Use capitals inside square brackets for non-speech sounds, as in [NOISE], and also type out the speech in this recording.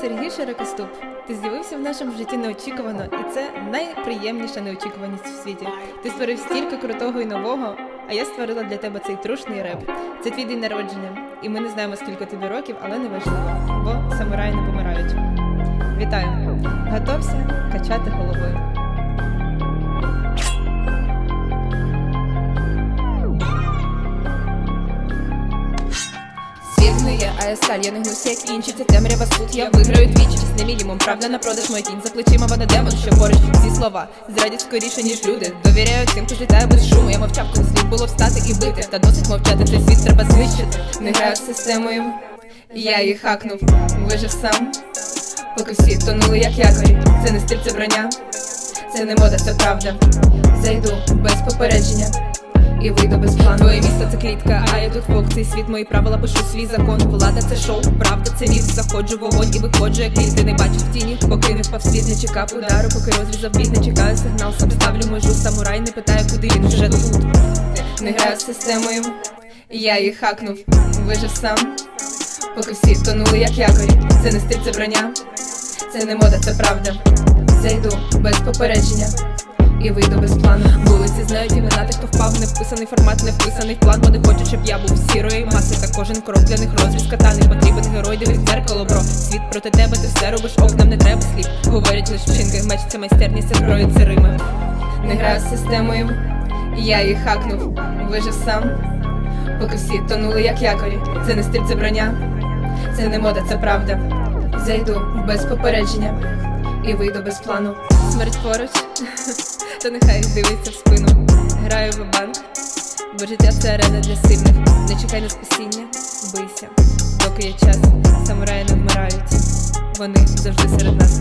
Сергій Широкоступ, ти з'явився в нашому житті неочікувано, і це найприємніша неочікуваність в світі. Ти створив стільки крутого і нового, а я створила для тебе цей трушний реп. Це твій день народження, і ми не знаємо, скільки тобі років, але не важливо, бо самураї не помирають. Вітаю! Готовся качати головою. А я сталь, я не гнусь, як інші, це темрява суд, я виграю двічі, чесний мінімум, правда на продаж моя тінь за плечима вона демон, що поруч ці слова зрадять скоріше, ніж люди. Довіряю тим, хто літає без шуму. Я мовчав, коли слід було встати і бити. Та досить мовчати, цей світ треба знищити. Не граю з системою, я її хакнув, вижив сам, поки всі тонули, як якорі. Це не стиль, це броня, це не мода, це правда. Зайду без попередження і вийду без плану. Клітка, а я тут вовк, цей світ, мої правила пишу свій закон. Влада це шоу, правда це міф. Заходжу в вогонь і виходжу, як він ти не бачив тіні. Поки не впав світ, не чекав удару, поки розрізав біт, не чекаю сигнал, сам ставлю межу. Самурай не питає, куди він вже тут. Не граю з системою, я її хакнув, вижив сам. Поки всі тонули, як якорі. Це не стиль, це броня, це не мода, це правда. Зайду без попередження і вийду без плану. Вулиці знають імена тих, хто впав, не вписаний формат, не вписаний план. Вони хочуть, щоб я був сірої маси. Та кожен крок для них розріз катаний. Потрібен герой, дивись дзеркало, бро. Світ проти тебе, ти все робиш ок, нам не треба слів. Говорять лиш вчинки, меч це майстерність, це зброя, це рими. Не граю з системою, я її хакнув, вижив сам. Поки всі тонули, як якорі. Це не стиль, це броня, це не мода, це правда. Зайду без попередження і вийду без плану. Смерть поруч, [LAUGHS] то нехай дивиться в спину. Граю в банк, бо життя це арена для сильних. Не чекай на спасіння, бийся, доки є час. Самураї не вмирають, вони завжди серед нас.